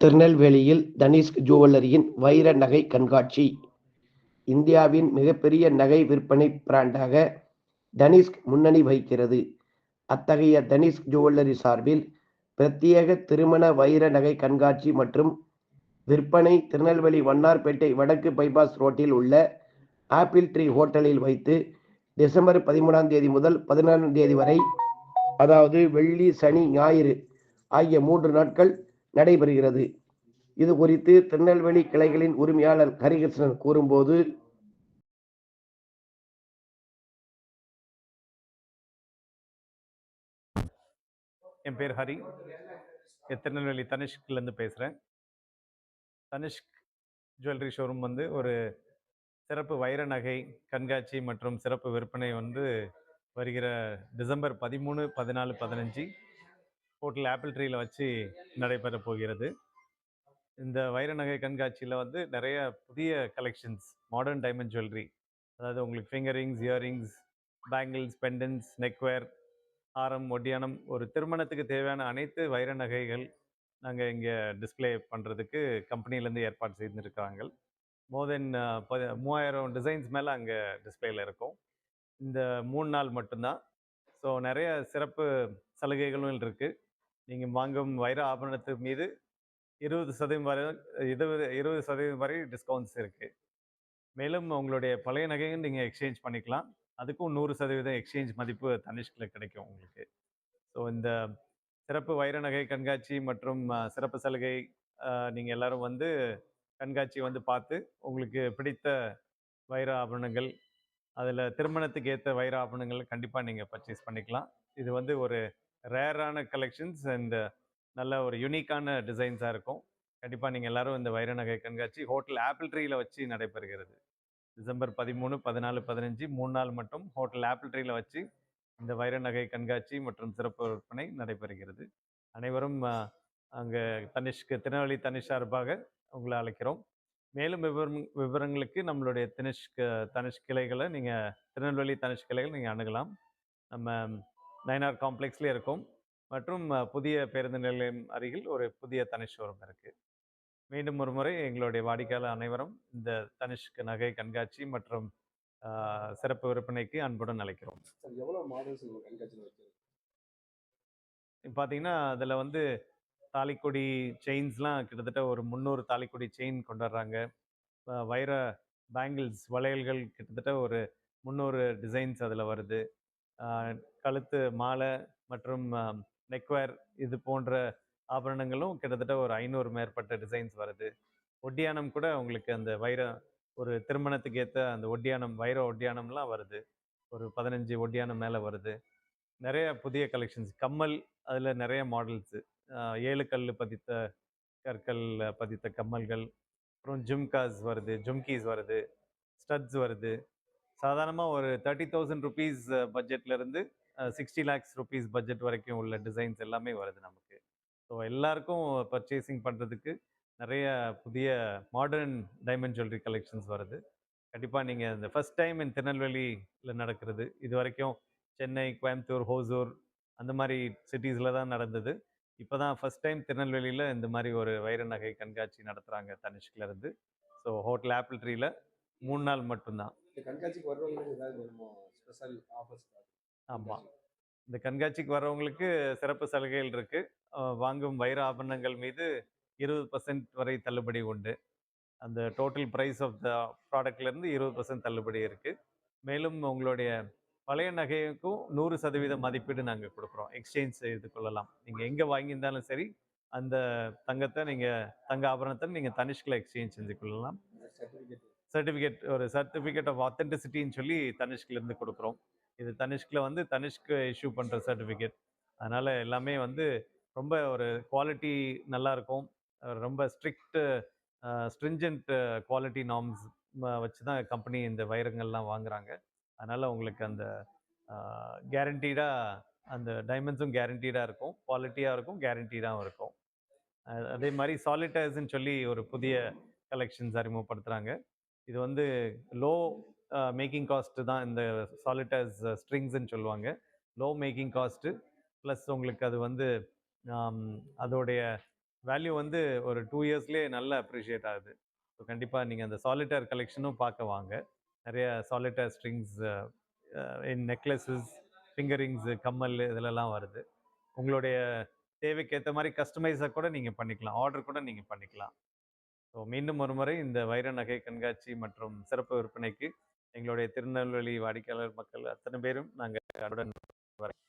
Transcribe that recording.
திருநெல்வேலியில் தனிஷ்க் ஜுவல்லரியின் வைர நகை கண்காட்சி. இந்தியாவின் மிகப்பெரிய நகை விற்பனை பிராண்டாக தனிஷ்க் முன்னணி வகிக்கிறது. அத்தகைய தனிஷ்க் ஜுவல்லரி சார்பில் பிரத்யேக திருமண வைர நகை கண்காட்சி மற்றும் விற்பனை திருநெல்வேலி வண்ணார்பேட்டை வடக்கு பைபாஸ் ரோட்டில் உள்ள ஆப்பிள் ட்ரீ ஹோட்டலில் வைத்து டிசம்பர் பதிமூணாம் தேதி முதல் பதினாறாம் தேதி வரை அதாவது வெள்ளி சனி ஞாயிறு ஆகிய மூன்று நாட்கள் நடைபெறுகிறது. இது குறித்து திருநெல்வேலி கிளைகளின் உரிமையாளர் ஹரிகிருஷ்ணன் கூறும்போது என் பேர் ஹரி. திருநெல்வேலி தனுஷ்கிலேருந்து பேசுகிறேன் தனிஷ்க் ஜுவல்லரி ஷோரூம் வந்து ஒரு சிறப்பு வைர நகை கண்காட்சி மற்றும் சிறப்பு விற்பனை வந்து வருகிற டிசம்பர் பதிமூணு பதினாலு பதினஞ்சு ஹோட்டல் ஆப்பிள் ட்ரீல வச்சு நடைபெற போகிறது. இந்த வைர நகை கண்காட்சியில் வந்து நிறைய புதிய கலெக்ஷன்ஸ் மாடர்ன் டைமண்ட் ஜுவல்லரி அதாவது உங்களுக்கு finger rings earrings bangles pendants neckwear ஆரம் ஒட்டியானம் ஒரு திருமணத்துக்கு தேவையான அனைத்து வைர நகைகள் நாங்கள் இங்கே டிஸ்ப்ளே பண்ணுறதுக்கு கம்பெனிலேருந்து ஏற்பாடு செய்திருக்கிறாங்க. மோர் தென் மூவாயிரம் டிசைன்ஸ் மேலே அங்கே டிஸ்பிளேயில் இருக்கும். இந்த மூணு நாள் மட்டும்தான். ஸோ நிறைய சிறப்பு சலுகைகளும் இருக்குது நீங்கள் வாங்கும் வைர ஆபரணத்து மீது இருபது சதவீதம் வரை இருபது இருபது சதவீதம் வரை டிஸ்கவுண்ட்ஸ் இருக்குது மேலும் உங்களுடைய பழைய நகையும் நீங்கள் எக்ஸ்சேஞ்ச் பண்ணிக்கலாம். அதுக்கும் நூறு சதவீதம் எக்ஸ்சேஞ்ச் மதிப்பு தனிஷ்கில் கிடைக்கும் உங்களுக்கு. ஸோ இந்த சிறப்பு வைர நகை கண்காட்சி மற்றும் சிறப்பு சலுகை நீங்கள் எல்லாரும் வந்து கண்காட்சி வந்து பார்த்து உங்களுக்கு பிடித்த வைர ஆபரணங்கள் அதில் திருமணத்துக்கு ஏற்ற வைர ஆபரணங்கள் கண்டிப்பாக நீங்கள் பர்ச்சேஸ் பண்ணிக்கலாம். இது வந்து ஒரு ரேரான கலெக்ஷன்ஸ் அண்ட் நல்ல ஒரு யூனிக்கான டிசைன்ஸாக இருக்கும். கண்டிப்பாக நீங்கள் எல்லாரும் இந்த வைர நகை கண்காட்சி ஹோட்டல் ஆப்பிள் ட்ரீல வச்சு நடைபெறுகிறது. டிசம்பர் பதிமூணு பதினாலு பதினஞ்சு மூணு நாள் மட்டும் ஹோட்டல் ஆப்பிள் ட்ரீல வச்சு இந்த வைர நகை கண்காட்சி மற்றும் சிறப்பு விற்பனை நடைபெறுகிறது. அனைவரும் அங்கே தனிஷ்க்கு திருநெல்வேலி தனிஷ் சார்பாக உங்களை அழைக்கிறோம். மேலும் விவரம் விவரங்களுக்கு நம்மளுடைய தனிஷ்க் தனிஷ் கிளைகளை நீங்கள் திருநெல்வேலி தனிஷ் கிளைகள் நீங்கள் அணுகலாம். நம்ம நயனார் காம்ப்ளெக்ஸ்லேயே இருக்கும். மற்றும் புதிய பேருந்து நிலையம் அருகில் ஒரு புதிய தனிஷ் ஷோரூம் இருக்குது மீண்டும் ஒரு முறை எங்களுடைய வாடிக்கையாளர் அனைவரும் இந்த தனிஷ்க் நகை கண்காட்சி மற்றும் சிறப்பு விற்பனைக்கு அன்புடன் அழைக்கிறோம். பார்த்தீங்கன்னா அதில் வந்து தாலிக்கொடி செயின்ஸ்லாம் கிட்டத்தட்ட ஒரு முந்நூறு தாலிக்கொடி செயின் கொண்டு வர்றாங்க வைர பேங்கிள்ஸ் வளையல்கள் கிட்டத்தட்ட ஒரு முந்நூறு டிசைன்ஸ் அதில் வருது. கழுத்து மாலை மற்றும் நெக்வேர் இது போன்ற ஆபரணங்களும் கிட்டத்தட்ட ஒரு ஐநூறு மேற்பட்ட டிசைன்ஸ் வருது. ஒட்டியானம் கூட உங்களுக்கு அந்த வைர ஒரு திருமணத்துக்கு ஏற்ற அந்த ஒட்டியானம் வைர ஒட்டியானம்லாம் வருது. ஒரு பதினஞ்சு ஒட்டியானம் மேலே வருது. நிறைய புதிய கலெக்ஷன்ஸ் கம்மல் அதில் நிறைய மாடல்ஸு ஏழு கல் பதித்த கற்கள் பதித்த கம்மல்கள். அப்புறம் ஜும்காஸ் வருது ஜும்கீஸ் வருது ஸ்டட்ஸ் வருது. சாதாரணமாக ஒரு தேர்ட்டி தௌசண்ட் ருபீஸ் பட்ஜெட்லேருந்து சிக்ஸ்டி லேக்ஸ் ருபீஸ் பட்ஜெட் வரைக்கும் உள்ள டிசைன்ஸ் எல்லாமே வருது நமக்கு. ஸோ எல்லாருக்கும் பர்ச்சேசிங் பண்ணுறதுக்கு நிறைய புதிய மாடர்ன் டைமண்ட் ஜுவல்லரி கலெக்ஷன்ஸ் வருது. கண்டிப்பாக நீங்கள் இந்த ஃபர்ஸ்ட் டைம் இன் திருநெல்வேலியில் நடக்கிறது இது வரைக்கும் சென்னை கோயம்புத்தூர் ஹோசூர் அந்த மாதிரி சிட்டிஸில் தான் நடந்தது. இப்போ தான் ஃபஸ்ட் டைம் திருநெல்வேலியில் இந்த மாதிரி ஒரு வைர நகை கண்காட்சி நடத்துகிறாங்க தனிஷ்கிலேருந்து. ஸோ ஹோட்டல் ஆப்பிள் ட்ரீயில் மூணு நாள் மட்டும்தான். கண்காட்சிக்கு வர்றவங்களுக்கு ஏதாவது வேணுமோ? ஸ்பெஷல் ஆஃபர்ஸ் ஆமாம் இந்த கண்காட்சிக்கு வர்றவங்களுக்கு சிறப்பு சலுகைகள் இருக்கு. வாங்கும் வைர ஆபரணங்கள் மீது இருபது பர்சன்ட் வரை தள்ளுபடி உண்டு. அந்த டோட்டல் ப்ரைஸ் ஆஃப் த ப்ராடக்ட்லேருந்து இருபது பர்சன்ட் தள்ளுபடி இருக்கு. மேலும் உங்களுடைய பழைய நகைக்கும் நூறு சதவீத மதிப்பீடு நாங்கள் கொடுக்குறோம். எக்ஸ்சேஞ்ச் செய்து கொள்ளலாம். நீங்கள் எங்கே வாங்கியிருந்தாலும் சரி அந்த தங்கத்தை நீங்கள் தங்க ஆபரணத்தை நீங்கள் தனிஷ்கில் எக்ஸ்சேஞ்ச் செஞ்சு கொள்ளலாம். சர்டிஃபிகேட் ஒரு சர்டிஃபிகேட் ஆஃப் ஆத்தென்டிசிட்டின்னு சொல்லி தனிஷ்க்ல இருந்து கொடுக்குறோம். இது தனிஷ்கில் வந்து தனிஷ்க்கு இஷ்யூ பண்ணுற சர்டிஃபிகேட் அதனால் எல்லாமே வந்து ரொம்ப ஒரு குவாலிட்டி நல்லா இருக்கும். ரொம்ப ஸ்ட்ரிக்ட் ஸ்ட்ரிஞ்சன்ட் குவாலிட்டி நார்ம்ஸ் வச்சு தான் கம்பெனி இந்த வைரங்கள்லாம் வாங்குறாங்க. அதனால் உங்களுக்கு அந்த கேரண்டீடாக அந்த டைமண்ட்ஸும் கேரண்டீடாக இருக்கும். குவாலிட்டியாக இருக்கும் கேரண்டீடாகவும் இருக்கும். அதே மாதிரி சாலிடைஸ்ன்னு சொல்லி ஒரு புதிய கலெக்ஷன்ஸ் அறிமுகப்படுத்துகிறாங்க இது வந்து லோ மேக்கிங் காஸ்ட் தான் இந்த சாலிட்டர்ஸ் ஸ்ட்ரிங்ஸ்ன்னு சொல்லுவாங்க. லோ மேக்கிங் காஸ்ட்டு ப்ளஸ் உங்களுக்கு அது வந்து அதோடைய வேல்யூ வந்து ஒரு டூ இயர்ஸ்லேயே நல்லா அப்ரிஷியேட் ஆகுது. ஸோ கண்டிப்பாக நீங்கள் அந்த சாலிட்டர் கலெக்ஷனும் பார்க்க வாங்க. நிறைய சாலிட்டர் ஸ்ட்ரிங்ஸ் நெக்லஸஸ் ஃபிங்கரிங்ஸு கம்மல் இதிலெல்லாம் வருது. உங்களுடைய தேவைக்கு ஏற்ற மாதிரி கஸ்டமைஸாக கூட நீங்கள் பண்ணிக்கலாம். ஆர்டர் கூட நீங்கள் பண்ணிக்கலாம். ஸோ மீண்டும் ஒரு முறை இந்த வைர நகை கண்காட்சி மற்றும் சிறப்பு விற்பனைக்கு எங்களுடைய திருநெல்வேலி வாடிக்கையாளர் மக்கள் அத்தனை பேரும் நாங்கள் அருடன் வரேன்.